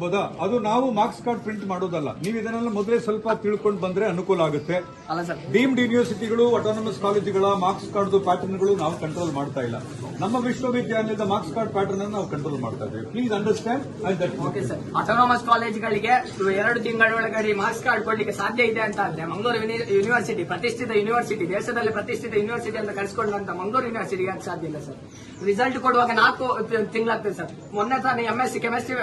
ಆಗ್ಬೋದಾ ಅದು ನಾವು ಮಾರ್ಕ್ಸ್ ಕಾರ್ಡ್ ಪ್ರಿಂಟ್ ಮಾಡೋದಲ್ಲ. ನೀವು ಇದನ್ನೆಲ್ಲ ಮೊದಲೇ ಸ್ವಲ್ಪ ತಿಳ್ಕೊಂಡು ಬಂದ್ರೆ ಅನುಕೂಲ ಆಗುತ್ತೆ. ಡೀಮ್ಡ್ ಯೂನಿವರ್ಸಿಟಿಗಳು ಆಟೋನಮಸ್ ಕಾಲೇಜುಗಳ ಮಾರ್ಕ್ಸ್ ಕಾರ್ಡ್ ಪ್ಯಾಟರ್ನ್ಗಳು ನಾವು ಕಂಟ್ರೋಲ್ ಮಾಡ್ತಾ ಇಲ್ಲ. ನಮ್ಮ ವಿಶ್ವವಿದ್ಯಾಲಯದ ಮಾರ್ಕ್ಸ್ ಕಾರ್ಡ್ ಪ್ಯಾಟರ್ನ್ ಅನ್ನು ನಾವು ಕಂಟ್ರೋಲ್ ಮಾಡ್ತಾ ಇದ್ದೀವಿ. ಪ್ಲೀಸ್ ಅಂಡರ್ಸ್ಟ್ಯಾಂಡ್ ಆಟೋನಮಸ್ ಕಾಲೇಜ್ಗಳಿಗೆ ಎರಡು ತಿಂಗಳೊಳಗಡೆ ಮಾರ್ಕ್ಸ್ ಕಾರ್ಡ್ ಕೊಡ್ಲಿಕ್ಕೆ ಸಾಧ್ಯ ಇದೆ ಅಂತ ಅಂದ್ರೆ ಮಂಗಳೂರು ಯೂನಿ- ಯೂನಿವರ್ಸಿಟಿ ಪ್ರತಿಷ್ಠಿತ ಯೂನಿವರ್ಸಿಟಿ ದೇಶದಲ್ಲಿ ಪ್ರತಿಷ್ಠಿತ ಯೂನಿವರ್ಸಿಟಿ ಅಂತ ಕರೆಸ್ಕೊಳ್ಳುವಂತ ಮಂಗಳೂರು ಯೂನಿವರ್ಸಿಟಿಗೆ ಅಂತ ಸಾಧ್ಯ ಇಲ್ಲ ಸರ್ ರಿಸಲ್ಟ್ ಕೊಡುವಾಗ ನಾಲ್ಕು ತಿಂಗಳಾಗ್ತದೆ ಸರ್ ಮೊನ್ನೆ ತಾನೇ ಎಂ ಎಸ್ ಸಿ ಕೆಮಿಸ್ಟ್ರಿ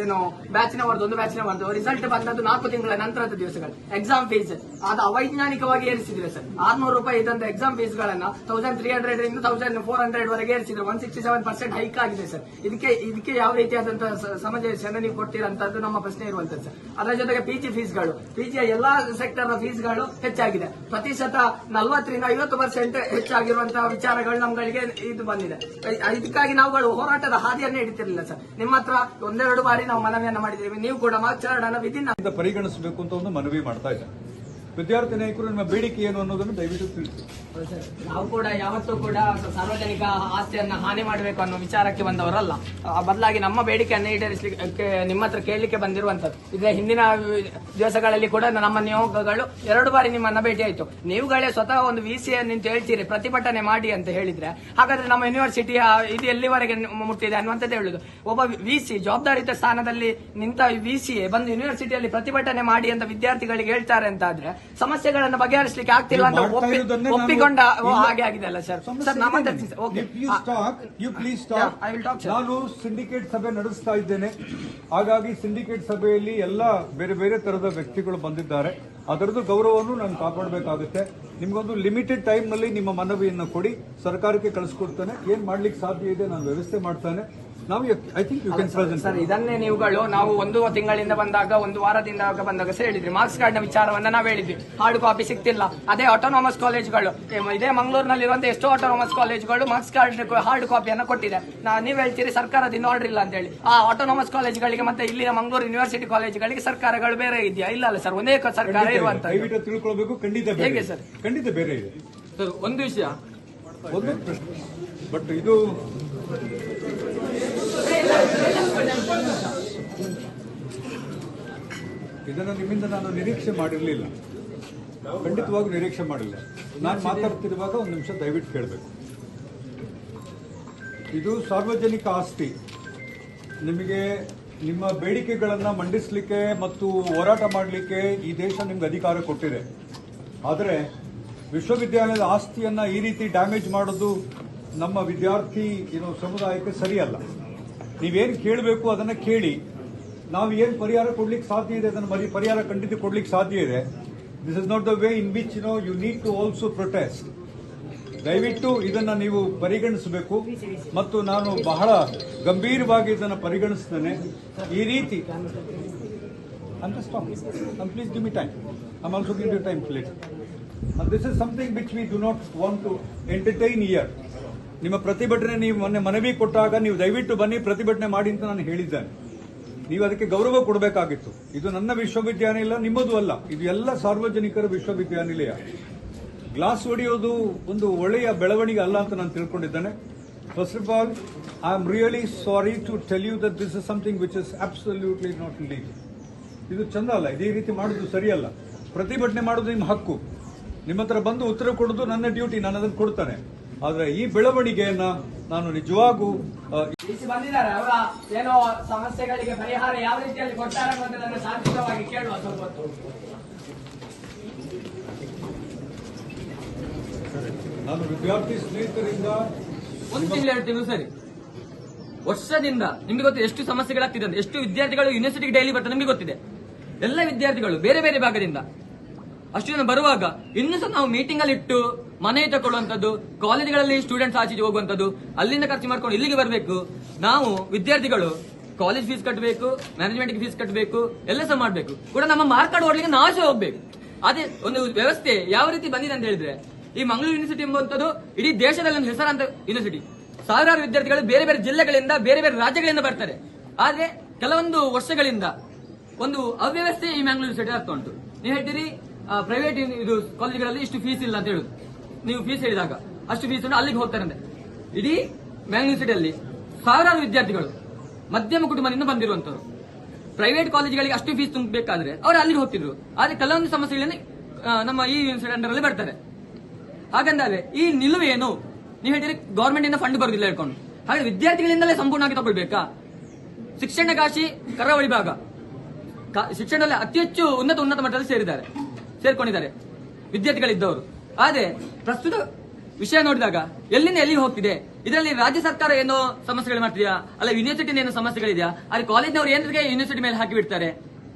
ಏನು ಬ್ಯಾಚಿನವರದ್ದು ಒಂದು ಬ್ಯಾಚಿನವರದ್ದು ರಿಸಲ್ಟ್ ಬಂದದ್ದು ನಾಲ್ಕು ತಿಂಗಳ ನಂತರದ ದಿವಸಗಳು. ಎಕ್ಸಾಮ್ ಫೀಸ್ ಅದು ಅವೈಜ್ಞಾನಿಕವಾಗಿ ಏರಿಸಿದ್ರೆ ಸರ್. ಆರ್ನೂರು ರೂಪಾಯಿ ಇದ್ದಂತ ಎಕ್ಸಾಮ್ ಫೀಸ್ ಗಳನ್ನ ತೌಸಂಡ್ ತ್ರೀ ಹಂಡ್ರೆಡ್ ಇಂದ ತೌಸಂಡ್ ಫೋರ್ ಹಂಡ್ರೆಡ್ ವರೆಗೆ ಏರಿಸಿದ್ರೆ one sixty seven percent hike ಆಗಿದೆ ಸರ್. ಇದಕ್ಕೆ ಇದಕ್ಕೆ ಯಾವ ರೀತಿಯಾದಂತಹ ಸಮಾಜ ನೀವು ಕೊಡ್ತೀರಂತದ್ದು ನಮ್ಮ ಪ್ರಶ್ನೆ ಇರುವಂತದ್ದು ಸರ್. ಅದರ ಜೊತೆಗೆ ಪಿಜಿ ಫೀಸ್ಗಳು. ಪಿಜಿಯ ಎಲ್ಲಾ ಸೆಕ್ಟರ್ ಫೀಸ್ಗಳು ಹೆಚ್ಚಾಗಿದೆ. ಪ್ರತಿಶತ ನಲ್ವತ್ತರಿಂದ ಐವತ್ತು ಪರ್ಸೆಂಟ್ ಹೆಚ್ಚಾಗಿರುವಂತಹ ವಿಚಾರಗಳು ನಮ್ಗಳಿಗೆ ಇದು ಬಂದಿದೆ. ಇದಕ್ಕಾಗಿ ನಾವುಗಳು ಹೋರಾಟದ ಹಾದಿಯನ್ನೇ ಹಿಡಿತಿರ್ಲಿಲ್ಲ ಸರ್. ನಿಮ್ಮ ಹತ್ರ ಒಂದೆರಡು ಬಾರಿ ಮನವಿಯನ್ನ ಮಾಡಿದ್ದೇವೆ. ನೀವು ಕೂಡ ಮಾತನಾಡೋಣ ವಿಧಿನ ಪರಿಗಣಿಸಬೇಕು ಅಂತ ಒಂದು ಮನವಿ ಮಾಡ್ತಾ ಇದ್ದಾರೆ. ವಿದ್ಯಾರ್ಥಿ ನಾಯಕರು ನಿಮ್ಮ ಬೇಡಿಕೆ ಏನು ಅನ್ನೋದನ್ನು ದಯವಿಟ್ಟು ತಿಳಿಸಿ. ನಾವು ಕೂಡ ಯಾವತ್ತೂ ಕೂಡ ಸಾರ್ವಜನಿಕ ಆಸ್ತಿಯನ್ನ ಹಾನಿ ಮಾಡಬೇಕು ಅನ್ನೋ ವಿಚಾರಕ್ಕೆ ಬಂದವರಲ್ಲ. ಆ ಬದಲಾಗಿ ನಮ್ಮ ಬೇಡಿಕೆಯನ್ನು ಈಡೇರಿಸಲಿಕ್ಕೆ ನಿಮ್ಮ ಹತ್ರ ಕೇಳಲಿಕ್ಕೆ ಬಂದಿರುವಂತದ್ದು ಇದೇ ಹಿಂದಿನ ದಿವಸಗಳಲ್ಲಿ ಕೂಡ ನಮ್ಮ ನಿಯೋಗಗಳು ಎರಡು ಬಾರಿ ನಿಮ್ಮನ್ನ ಭೇಟಿ ಆಯ್ತು. ನೀವುಗಳೇ ಸ್ವತಃ ಒಂದು ವಿ ಸಿ ನಿಂತು ಹೇಳ್ತೀರಿ ಪ್ರತಿಭಟನೆ ಮಾಡಿ ಅಂತ ಹೇಳಿದ್ರೆ. ಹಾಗಾದ್ರೆ ನಮ್ಮ ಯೂನಿವರ್ಸಿಟಿ ಇದು ಎಲ್ಲಿವರೆಗೆ ಮುಟ್ಟಿದೆ ಅನ್ನುವಂಥದ್ದು ಹೇಳುದು. ಒಬ್ಬ ವಿ ಸಿ ಜವಾಬ್ದಾರಿತ ಸ್ಥಾನದಲ್ಲಿ ನಿಂತ ವಿ ಸಿ ಬಂದು ಯೂನಿವರ್ಸಿಟಿಯಲ್ಲಿ ಪ್ರತಿಭಟನೆ ಮಾಡಿ ಅಂತ ವಿದ್ಯಾರ್ಥಿಗಳಿಗೆ ಹೇಳ್ತಾರೆ ಅಂತ ಆದ್ರೆ ಸಮಸ್ಯೆಗಳನ್ನು ಬಗೆಹರಿಸಲಿಕ್ಕೆ ಆಗ್ತಿಲ್ಲ ಅಂತ ಒಪ್ಪಿಕೊಂಡ ಹಾಗೆ ಆಗಿದೆ ಅಲ್ಲ ಸರ್ ಸರ್. ನಾನು ಸಿಂಡಿಕೇಟ್ ಸಭೆ ನಡೆಸ್ತಾ ಇದ್ದೇನೆ. ಹಾಗಾಗಿ ಸಿಂಡಿಕೇಟ್ ಸಭೆಯಲ್ಲಿ ಎಲ್ಲ ಬೇರೆ ಬೇರೆ ತರದ ವ್ಯಕ್ತಿಗಳು ಬಂದಿದ್ದಾರೆ. ಅದರದ್ದು ಗೌರವವನ್ನು ನಾನು ಕಾಪಾಡಬೇಕಾಗುತ್ತೆ. ನಿಮಗೊಂದು ಲಿಮಿಟೆಡ್ ಟೈಮ್ನಲ್ಲಿ ನಿಮ್ಮ ಮನವಿಯನ್ನು ಕೊಡಿ. ಸರ್ಕಾರಕ್ಕೆ ಕಳಿಸ್ಕೊಡ್ತಾನೆ. ಏನ್ ಮಾಡ್ಲಿಕ್ಕೆ ಸಾಧ್ಯ ಇದೆ, ನಾನು ವ್ಯವಸ್ಥೆ ಮಾಡ್ತಾನೆ. ನಾವು I think you can present sir ಇದನ್ನೇ ನೀವುಗಳು ನಾವು ಒಂದು ತಿಂಗಳಿಂದ ಬಂದಾಗ ಒಂದು ವಾರದಿಂದ ಬಂದಾಗ ಸರ್ ಹೇಳಿದ್ರಿ. ಮಾರ್ಕ್ಸ್ ಕಾರ್ಡ್ನ ವಿಚಾರವನ್ನ ನಾವು ಹೇಳಿದ್ವಿ. ಹಾರ್ಡ್ ಕಾಪಿ ಸಿಕ್ತಿಲ್ಲ. ಅದೇ ಆಟೋನಾಮಸ್ ಕಾಲೇಜ್ಗಳು ಇದೇ ಮಂಗಳೂರಿನಲ್ಲಿರುವಂತಹ ಎಷ್ಟೋ ಆಟೋನಾಮಸ್ ಕಾಲೇಜ್ಗಳು ಮಾರ್ಕ್ಸ್ ಕಾರ್ಡ್ ಹಾರ್ಡ್ ಕಾಪಿಯನ್ನು ಕೊಟ್ಟಿದೆ. ನಾ ನೀವು ಹೇಳ್ತೀರಿ ಸರ್ಕಾರದಿಂದ ಆರ್ಡರ್ ಇಲ್ಲ ಅಂತ ಹೇಳಿ ಆ ಆಟೋನಾಮಸ್ ಕಾಲೇಜ್ಗಳಿಗೆ ಮತ್ತೆ ಇಲ್ಲಿನ ಮಂಗಳೂರು ಯೂನಿವರ್ಸಿಟಿ ಕಾಲೇಜ್ಗಳಿಗೆ ಸರ್ಕಾರಗಳು ಬೇರೆ ಇದೆಯಾ? ಇಲ್ಲ ಅಲ್ಲ ಸರ್ ಒಂದೇ ಸರ್ಕಾರ ಇರುವಂತ ದಯವಿಟ್ಟು ತಿಳ್ಕೊಳ್ಬೇಕು ಖಂಡಿತ ಹೇಗೆ ಸರ್? ಖಂಡಿತ ಬೇರೆ ಇದೆ. ಸರ್ ಒಂದು ವಿಷಯ. ಒಂದು ಪ್ರಶ್ನೆ. ಬಟ್ ಇದು ಇದನ್ನು ನಿಮ್ಮಿಂದ ನಾನು ನಿರೀಕ್ಷೆ ಮಾಡಿರಲಿಲ್ಲ. ಖಂಡಿತವಾಗೂ ನಿರೀಕ್ಷೆ ಮಾಡಿಲ್ಲ. ನಾನು ಮಾತಾಡ್ತಿರುವಾಗ ಒಂದು ನಿಮಿಷ ದಯವಿಟ್ಟು ಕೇಳಬೇಕು. ಇದು ಸಾರ್ವಜನಿಕ ಆಸ್ತಿ. ನಿಮಗೆ ನಿಮ್ಮ ಬೇಡಿಕೆಗಳನ್ನು ಮಂಡಿಸಲಿಕ್ಕೆ ಮತ್ತು ಹೋರಾಟ ಮಾಡಲಿಕ್ಕೆ ಈ ದೇಶ ನಿಮ್ಗೆ ಅಧಿಕಾರ ಕೊಟ್ಟಿದೆ. ಆದರೆ ವಿಶ್ವವಿದ್ಯಾಲಯದ ಆಸ್ತಿಯನ್ನು ಈ ರೀತಿ ಡ್ಯಾಮೇಜ್ ಮಾಡೋದು ನಮ್ಮ ವಿದ್ಯಾರ್ಥಿ, ಏನೋ ಸಮುದಾಯಕ್ಕೆ ಸರಿಯಲ್ಲ. ನೀವೇನು ಕೇಳಬೇಕು ಅದನ್ನು ಕೇಳಿ. ನಾವು ಏನು ಪರಿಹಾರ ಕೊಡ್ಲಿಕ್ಕೆ ಸಾಧ್ಯ ಇದೆ ಅದನ್ನು ಮರಿ ಪರಿಹಾರ ಖಂಡಿತ ಕೊಡ್ಲಿಕ್ಕೆ ಸಾಧ್ಯ ಇದೆ this is not the way in which no you need to also protest ದಯವಿಟ್ಟು ಇದನ್ನ ನೀವು ಪರಿಗಣಿಸಬೇಕು ಮತ್ತು ನಾನು ಬಹಳ ಗಂಭೀರವಾಗಿ ಇದನ್ನು ಪರಿಗಣಿಸ್ತೇನೆ ಈ ರೀತಿ please talking. Me time give me give you time. And this is something which we do not want to entertain here. ನಿಮ್ಮ ಪ್ರತಿಭಟನೆ ನೀವು ಮೊನ್ನೆ ಮನವಿ ಕೊಟ್ಟಾಗ ನೀವು ದಯವಿಟ್ಟು ಬನ್ನಿ, ಪ್ರತಿಭಟನೆ ಮಾಡಿ ಅಂತ ನಾನು ಹೇಳಿದ್ದೇನೆ ನೀವು ಅದಕ್ಕೆ ಗೌರವ ಕೊಡಬೇಕಾಗಿತ್ತು. ಇದು ನನ್ನ ವಿಶ್ವವಿದ್ಯಾನಿಲಯ ನಿಮ್ಮದು ಅಲ್ಲ. ಇದು ಎಲ್ಲ ಸಾರ್ವಜನಿಕರ ವಿಶ್ವವಿದ್ಯಾನಿಲಯ. ಗ್ಲಾಸ್ ಹೊಡೆಯೋದು ಒಂದು ಒಳ್ಳೆಯ ಬೆಳವಣಿಗೆ ಅಲ್ಲ ಅಂತ ನಾನು ತಿಳ್ಕೊಂಡಿದ್ದೇನೆ. First of all I am really sorry to tell you that this is something which is absolutely not league ಇದು ಚಂದ ಅಲ್ಲ, ಇದೇ ರೀತಿ ಮಾಡೋದು ಸರಿಯಲ್ಲ. ಪ್ರತಿಭಟನೆ ಮಾಡೋದು ನಿಮ್ಮ ಹಕ್ಕು. ನಿಮ್ಮ ಹತ್ರ ಬಂದು ಉತ್ತರ ಕೊಡೋದು ನನ್ನ ಡ್ಯೂಟಿ ನಾನು ಅದನ್ನು ಕೊಡ್ತಾನೆ. ಆದರೆ ಈ ಬೆಳವಣಿಗೆಯನ್ನ ನಾನು ನಿಜವಾಗೂ ಇಲ್ಲಿ ಬಂದಿದ್ದಾರೆ. ಅವರ ಏನೋ ಸಮಸ್ಯೆಗಳಿಗೆ ಪರಿಹಾರ ಯಾವ ರೀತಿಯಲ್ಲಿ ಕೊಡ್ತಾರೆ ಅನ್ನೋದನ್ನು ಶಾಂತಿಯುತವಾಗಿ ಕೇಳುವ ನಾನು ವಿದ್ಯಾರ್ಥಿ ಸ್ನೇಹಿತರಿಂದ ಒಂದು ತಿಂಗಳು ಹೇಳ್ತೀನಿ ಸರಿ. ವರ್ಷದಿಂದ ನಿಮ್ಗೆ ಗೊತ್ತಿದೆ ಎಷ್ಟು ಸಮಸ್ಯೆಗಳಾಗ್ತಿದೆ ಅಂತ. ಎಷ್ಟು ವಿದ್ಯಾರ್ಥಿಗಳು ಯೂನಿವರ್ಸಿಟಿಗೆ ಡೈಲಿ ಬರ್ತಾರೆ ನಿಮ್ಗೆ ಗೊತ್ತಿದೆ. ಎಲ್ಲ ವಿದ್ಯಾರ್ಥಿಗಳು ಬೇರೆ ಬೇರೆ ಭಾಗದಿಂದ. ಅಷ್ಟು ಜನ ಬರುವಾಗ ಇನ್ನೂ ಸಹ ನಾವು ಮೀಟಿಂಗ್ ಅಲ್ಲಿ ಇಟ್ಟು ಮನೆ ತಗೊಳ್ಳುವಂಥದ್ದು, ಕಾಲೇಜುಗಳಲ್ಲಿ ಸ್ಟೂಡೆಂಟ್ಸ್ ಆಚೆ ಹೋಗುವಂತದ್ದು ಅಲ್ಲಿಂದ ಖರ್ಚು ಮಾಡ್ಕೊಂಡು ಇಲ್ಲಿಗೆ ಬರಬೇಕು. ನಾವು ವಿದ್ಯಾರ್ಥಿಗಳು ಕಾಲೇಜ್ ಫೀಸ್ ಕಟ್ಟಬೇಕು ಮ್ಯಾನೇಜ್ಮೆಂಟ್ ಫೀಸ್ ಕಟ್ಟಬೇಕು ಎಲ್ಲ ಸಹ ಮಾಡಬೇಕು. ಕೂಡ ನಮ್ಮ ಮಾರ್ಕ್ ಕಾರ್ಡ್ ಓಡ್ಲಿಕ್ಕೆ ನಾವು ಹೋಗ್ಬೇಕು. ಅದೇ ಒಂದು ವ್ಯವಸ್ಥೆ ಯಾವ ರೀತಿ ಬಂದಿದೆ ಅಂತ ಹೇಳಿದ್ರೆ, ಈ ಮಂಗಳೂರು ಯೂನಿವರ್ಸಿಟಿ ಎಂಬುವಂಥದ್ದು ಇಡೀ ದೇಶದಲ್ಲಿ ಒಂದು ಹೆಸರಾಂತ ಯೂನಿವರ್ಸಿಟಿ ಸಾವಿರಾರು ವಿದ್ಯಾರ್ಥಿಗಳು ಬೇರೆ ಬೇರೆ ಜಿಲ್ಲೆಗಳಿಂದ, ಬೇರೆ ಬೇರೆ ರಾಜ್ಯಗಳಿಂದ ಬರ್ತಾರೆ. ಆದ್ರೆ ಕೆಲವೊಂದು ವರ್ಷಗಳಿಂದ ಒಂದು ಅವ್ಯವಸ್ಥೆ ಈ ಮ್ಯಾಂಗ್ಳೂರ್ ಯೂನಿವರ್ಸಿಟಿ ಆಗ್ತಾ ಉಂಟು. ನೀವು ಹೇಳ್ತೀರಿ ಪ್ರೈವೇಟ್ ಇದು ಕಾಲೇಜುಗಳಲ್ಲಿ ಇಷ್ಟು ಫೀಸ್ ಇಲ್ಲ ಅಂತ ಹೇಳುದು. ನೀವು ಫೀಸ್ ಹೇಳಿದಾಗ, ಅಷ್ಟು ಫೀಸ್ ಅಲ್ಲಿಗೆ ಹೋಗ್ತಾರಂತೆ ಇಡೀ ಯೂನಿವರ್ಸಿಟಿಯಲ್ಲಿ ಸಾವಿರಾರು ವಿದ್ಯಾರ್ಥಿಗಳು ಮಧ್ಯಮ ಕುಟುಂಬದಿಂದ ಬಂದಿರುವಂತವ್ರು. ಪ್ರೈವೇಟ್ ಕಾಲೇಜ್ಗಳಿಗೆ ಅಷ್ಟು ಫೀಸ್ ತುಂಬಬೇಕಾದ್ರೆ ಅವರು ಅಲ್ಲಿಗೆ ಹೋಗ್ತಿದ್ರು. ಆದ್ರೆ ಕೆಲವೊಂದು ಸಮಸ್ಯೆಗಳನ್ನು ನಮ್ಮ ಈ ಯೂನಿವರ್ಸಿಟಿ ಅಲ್ಲಿ ಬರ್ತಾರೆ. ಹಾಗಂದಾದ್ರೆ ಈ ನಿಲುವೇನು? ನೀವು ಹೇಳಿದ್ರೆ ಗೌರ್ಮೆಂಟ್ ಇಂದ ಫಂಡ್ ಬರುದಿಲ್ಲ ಹೇಳ್ಕೊಂಡು. ಹಾಗೆ ವಿದ್ಯಾರ್ಥಿಗಳಿಂದಲೇ ಸಂಪೂರ್ಣವಾಗಿ ತಗೊಳ್ಬೇಕಾ? ಶಿಕ್ಷಣ ಕಾಶಿ, ಕರಾವಳಿ ಭಾಗ. ಶಿಕ್ಷಣದಲ್ಲಿ ಅತಿ ಹೆಚ್ಚು ಉನ್ನತ ಉನ್ನತ ಮಟ್ಟದಲ್ಲಿ ಸೇರಿದ್ದಾರೆ. ಸೇರ್ಕೊಂಡಿದ್ದಾರೆ. ವಿದ್ಯಾರ್ಥಿಗಳಿದ್ದವರು. ಆದ್ರೆ ಪ್ರಸ್ತುತ ವಿಷಯ ನೋಡಿದಾಗ ಎಲ್ಲಿಂದ ಎಲ್ಲಿಗೆ ಹೋಗ್ತಿದೆ? ಇದರಲ್ಲಿ ರಾಜ್ಯ ಸರ್ಕಾರ ಏನೋ ಸಮಸ್ಯೆಗಳು ಮಾಡ್ತಿದ್ಯಾ? ಅಲ್ಲ ಯೂನಿವರ್ಸಿಟಿ ಏನೋ ಸಮಸ್ಯೆಗಳಿದೆಯಾ? ಅಲ್ಲಿ ಕಾಲೇಜ್ನವರು ಏನಕ್ಕೆ ಯೂನಿವರ್ಸಿಟಿ ಮೇಲೆ ಹಾಕಿ ಬಿಡ್ತಾರೆ?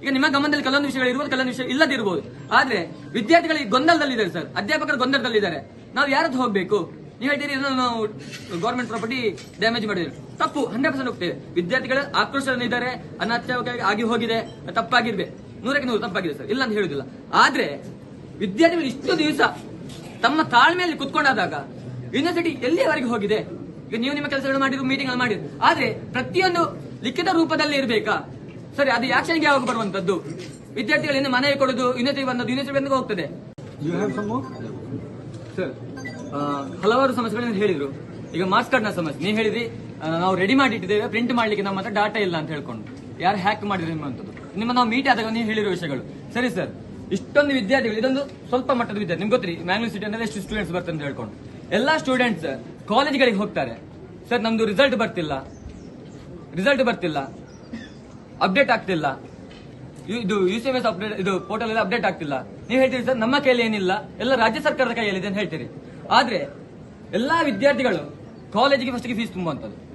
ಈಗ ನಿಮ್ಮ ಗಮನದಲ್ಲಿ ಕೆಲವೊಂದು ವಿಷಯಗಳು ಇರ್ಬೋದು, ಕೆಲವೊಂದು ವಿಷಯ ಇಲ್ಲದಿರ್ಬೋದು ಆದ್ರೆ ವಿದ್ಯಾರ್ಥಿಗಳಿಗೆ ಗೊಂದಲದಲ್ಲಿದ್ದಾರೆ ಸರ್. ಅಧ್ಯಾಪಕರು ಗೊಂದಲದಲ್ಲಿದ್ದಾರೆ. ನಾವು ಯಾರದ್ದು ಹೋಗ್ಬೇಕು? ನೀವು ಹೇಳ್ತೀರಿ ನಾವು ಗೌರ್ಮೆಂಟ್ ಪ್ರಾಪರ್ಟಿ ಡ್ಯಾಮೇಜ್ ಮಾಡಿದ್ರು. ತಪ್ಪು ಹಂಡ್ರೆಡ್ ಪರ್ಸೆಂಟ್ ಹೋಗ್ತೇವೆ ವಿದ್ಯಾರ್ಥಿಗಳ ಆಕ್ರೋಶದಲ್ಲಿದ್ದಾರೆ ಅನಾಥವಾಗಿ ಆಗಿ ಹೋಗಿದೆ ತಪ್ಪಾಗಿರ್ಬೇಕು ನೂರಕ್ಕೆ ನೂರು ತಪ್ಪಾಗಿದೆ ಸರ್. ಇಲ್ಲ ಅಂತ ಹೇಳುದಿಲ್ಲ. ಆದ್ರೆ ವಿದ್ಯಾರ್ಥಿಗಳು ಇಷ್ಟು ದಿವಸ ತಮ್ಮ ತಾಳ್ಮೆಯಲ್ಲಿ ಕುತ್ಕೊಂಡಾದಾಗ ಯೂನಿವರ್ಸಿಟಿ ಎಲ್ಲಿಯವರೆಗೆ ಹೋಗಿದೆ? ಈಗ ನೀವು ನಿಮ್ಮ ಕೆಲಸಗಳು ಮಾಡಿದ್ರು ಮೀಟಿಂಗ್ ಮಾಡಿದ್ರು. ಆದ್ರೆ ಪ್ರತಿಯೊಂದು ಲಿಖಿತ ರೂಪದಲ್ಲಿ ಇರಬೇಕಾ? ಸರಿ ಅದು ಯಾಕ್ಷನ್ಗೆ ಯಾವಾಗ ಬರುವಂತದ್ದು? ವಿದ್ಯಾರ್ಥಿಗಳಿಂದ ಮನೆಗೆ ಕೊಡೋದು ಯೂನಿವರ್ಸಿಟಿ ಬಂದದ್ದು ಯೂನಿವರ್ಸಿಟಿ ಬಂದಾಗ ಹೋಗ್ತದೆ. ಸರ್ ಹಲವಾರು ಸಮಸ್ಯೆಗಳನ್ನು ಹೇಳಿದ್ರು. ಈಗ ಮಾರ್ಕ್ಸ್ ಕಾರ್ಡ್ನ ಸಮಸ್ಯೆ. ನೀವು ಹೇಳಿದ್ರಿ ನಾವು ರೆಡಿ ಮಾಡಿ ಇಟ್ಟಿದ್ದೇವೆ ಪ್ರಿಂಟ್ ಮಾಡ್ಲಿಕ್ಕೆ ನಮ್ಮ ಹತ್ರ ಡಾಟಾ ಇಲ್ಲ ಅಂತ ಹೇಳ್ಕೊಂಡು. ಯಾರು ಹ್ಯಾಕ್ ಮಾಡಿದ್ರು ನಿಮ್ಮ ನಾವು ಮೀಟ್ ಆದಾಗ ನೀವು ಹೇಳಿರೋ ವಿಷಯಗಳು. ಸರಿ ಸರ್ ಇಷ್ಟೊಂದು ವಿದ್ಯಾರ್ಥಿಗಳು, ಇದೊಂದು ಸ್ವಲ್ಪ ಮಟ್ಟದ ವಿದ್ಯಾರ್ಥಿ. ನಿಮ್ಗೆ ಗೊತ್ತ್ರಿ ಮ್ಯಾಂಗ್ಳೂರ್ ಸಿಟಿ ಅಂದ್ರೆ ಎಷ್ಟು ಸ್ಟೂಡೆಂಟ್ಸ್ ಬರ್ತಾರೆ ಅಂತ ಹೇಳ್ಕೊಂಡು. ಎಲ್ಲಾ ಸ್ಟೂಡೆಂಟ್ಸ್ ಕಾಲೇಜ್ಗಳಿಗೆ ಹೋಗ್ತಾರೆ. ಸರ್, ನಮ್ದು ರಿಸಲ್ಟ್ ಬರ್ತಿಲ್ಲ. ರಿಸಲ್ಟ್ ಬರ್ತಿಲ್ಲ. ಅಪ್ಡೇಟ್ ಆಗ್ತಿಲ್ಲ. ಇದು U C M S update ಇದು ಪೋರ್ಟಲ್ ಎಲ್ಲ ಅಪ್ಡೇಟ್ ಆಗ್ತಿಲ್ಲ. ನೀವು ಹೇಳ್ತೀರಿ ಸರ್, ನಮ್ಮ ಕೈಯಲ್ಲಿ ಏನಿಲ್ಲ? ಎಲ್ಲ ರಾಜ್ಯ ಸರ್ಕಾರದ ಕೈಯಲ್ಲಿದೆ ಅಂತ ಹೇಳ್ತೀರಿ. ಆದ್ರೆ, ಎಲ್ಲಾ ವಿದ್ಯಾರ್ಥಿಗಳು ಕಾಲೇಜಿಗೆ ಫಸ್ಟ್ಗೆ ಫೀಸ್ ತುಂಬುವಂಥದ್ದು.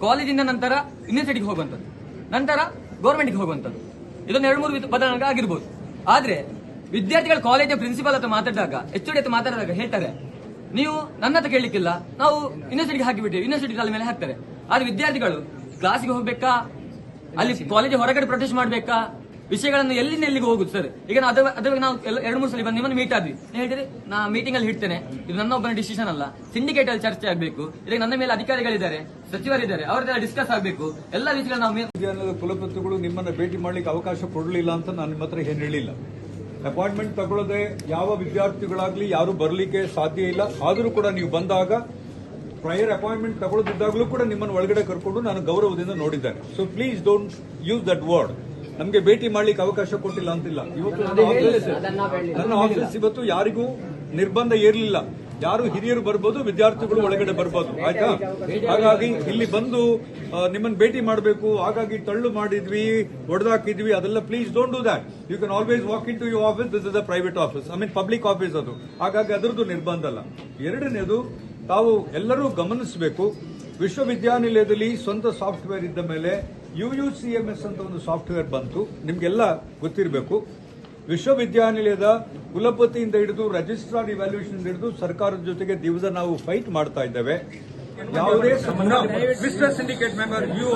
ಕಾಲೇಜಿಂದ ನಂತರ ಯೂನಿವರ್ಸಿಟಿಗೆ ಹೋಗುವಂಥದ್ದು. ನಂತರ ಗೌರ್ಮೆಂಟ್ಗೆ ಹೋಗುವಂಥದ್ದು. ಇದೊಂದು ಎರಡು ಮೂರು ಬದಲಾವಣೆ ಆಗಿರ್ಬೋದು ಆದ್ರೆ ವಿದ್ಯಾರ್ಥಿಗಳು ಕಾಲೇಜ್ ಪ್ರಿನ್ಸಿಪಾಲ್ ಹತ್ರ ಮಾತಾಡಿದಾಗ ಎಚ್ ಹತ್ರ ಮಾತಾಡಿದಾಗ ಹೇಳ್ತಾರೆ, ನೀವು ನನ್ನ ಹತ್ರ ಕೇಳಲಿಕ್ಕಿಲ್ಲ, ನಾವು ಯೂನಿವರ್ಸಿಟಿಗೆ ಹಾಕಿಬಿಟ್ಟು ಯೂನಿವರ್ಸಿಟಿ ಕಾಲ ಮೇಲೆ ಹಾಕ್ತಾರೆ. ಆದ್ರೆ ವಿದ್ಯಾರ್ಥಿಗಳು ಕ್ಲಾಸ್ಗೆ ಹೋಗ್ಬೇಕಾ? ಅಲ್ಲಿ ಕಾಲೇಜ್ ಹೊರಗಡೆ ಪ್ರೊಟೆಸ್ಟ್ ಮಾಡ್ಬೇಕಾ? ವಿಷಯಗಳನ್ನು ಎಲ್ಲಿಂದ ಎಲ್ಲಿಗೆ ಹೋಗುದು ಸರ್? ಈಗ ನಾವು ನಾವು ಎರಡು ಮೂರು ಸಲ ಬಂದು ನಿಮ್ಮನ್ನು ಮೀಟ್ ಆದ್ವಿ. ನೀವು ಹೇಳ್ತೀರಿ, ನಾ ಮೀಟಿಂಗ್ ಅಲ್ಲಿ ಹಿಡ್ತೇನೆ ಇದು ನನ್ನ ಒಬ್ಬನ ಡಿಸಿಷನ್ ಅಲ್ಲ. ಸಿಂಡಿಕೇಟ್ ಅಲ್ಲಿ ಚರ್ಚೆ ಆಗಬೇಕು. ಇದಕ್ಕೆ ನನ್ನ ಮೇಲೆ ಅಧಿಕಾರಿಗಳಿದ್ದಾರೆ, ಸಚಿವರಿದ್ದಾರೆ ಅವರದೆಲ್ಲ ಡಿಸ್ಕಸ್ ಆಗಬೇಕು. ಎಲ್ಲ ವಿಷಯಗಳು ನಾವು ಕುಲಪತಿಗಳು ನಿಮ್ಮನ್ನ ಭೇಟಿ ಮಾಡ್ಲಿಕ್ಕೆ ಅವಕಾಶ ಕೊಡಲಿಲ್ಲ ಅಂತ ನಾನು ನಿಮ್ಮ ಹತ್ರ ಏನು ಹೇಳಿಲ್ಲ. ಅಪಾಯಿಂಟ್ಮೆಂಟ್ ತಗೊಳ್ಳದೆ ಯಾವ ವಿದ್ಯಾರ್ಥಿಗಳಾಗ್ಲಿ, ಯಾರು ಬರಲಿಕ್ಕೆ ಸಾಧ್ಯ ಇಲ್ಲ. ಆದರೂ ಕೂಡ ನೀವು ಬಂದಾಗ ಪ್ರಯರ್ ಅಪಾಯಿಂಟ್ಮೆಂಟ್ ತಗೊಳ್ಳದಿದ್ದಾಗಲೂ ಕೂಡ ನಿಮ್ಮನ್ನು ಒಳಗಡೆ ಕರ್ಕೊಂಡು ನಾನು ಗೌರವದಿಂದ ನೋಡಿದ್ದೇನೆ. So please don't use that word ನಮಗೆ ಭೇಟಿ ಮಾಡ್ಲಿಕ್ಕೆ ಅವಕಾಶ ಕೊಟ್ಟಿಲ್ಲ ಅಂತಿಲ್ಲ. ಇವತ್ತು ನನ್ನ ಆಫೀಸ್ ಇವತ್ತು ಯಾರಿಗೂ ನಿರ್ಬಂಧ ಇರಲಿಲ್ಲ ಯಾರು ಹಿರಿಯರು ಬರ್ಬೋದು ವಿದ್ಯಾರ್ಥಿಗಳು ಒಳಗಡೆ ಬರ್ಬೋದು. ಆಯ್ತಾ? ಹಾಗಾಗಿ ಇಲ್ಲಿ ಬಂದು ನಿಮ್ಮನ್ನು ಭೇಟಿ ಮಾಡಬೇಕು. ಹಾಗಾಗಿ ತಳ್ಳು ಮಾಡಿದ್ವಿ ಹೊಡೆದಾಕಿದ್ವಿ ಅದೆಲ್ಲ please don't do that you can always walk into you office this is a private office I mean public office ಅದು. ಹಾಗಾಗಿ ಅದರದ್ದು ನಿರ್ಬಂಧ ಅಲ್ಲ. ಎರಡನೇದು ತಾವು ಎಲ್ಲರೂ ಗಮನಿಸಬೇಕು. ವಿಶ್ವವಿದ್ಯಾನಿಲಯದಲ್ಲಿ ಸ್ವಂತ ಸಾಫ್ಟ್ವೇರ್ ಇದ್ದ ಮೇಲೆ U U C M S ಅಂತ ಒಂದು ಸಾಫ್ಟ್ವೇರ್ ಬಂತು. ನಿಮಗೆಲ್ಲ ಗೊತ್ತಿರಬೇಕು. ವಿಶ್ವವಿದ್ಯಾನಿಲಯದ ಕುಲಪತಿಯಿಂದ ಹಿಡಿದು ರಿಜಿಸ್ಟ್ರಾರ್ ಇವ್ಯಾಲ್ಯೂಷನ್ ಹಿಡಿದು ಸರ್ಕಾರದ ಜೊತೆಗೆ ದಿವಸ ನಾವು ಫೈಟ್ ಮಾಡ್ತಾ ಇದ್ದೇವೆ. ಯಾವುದೇ ಸಿಂಡಿಕೇಟ್ ಮೆಂಬರ್ ಯು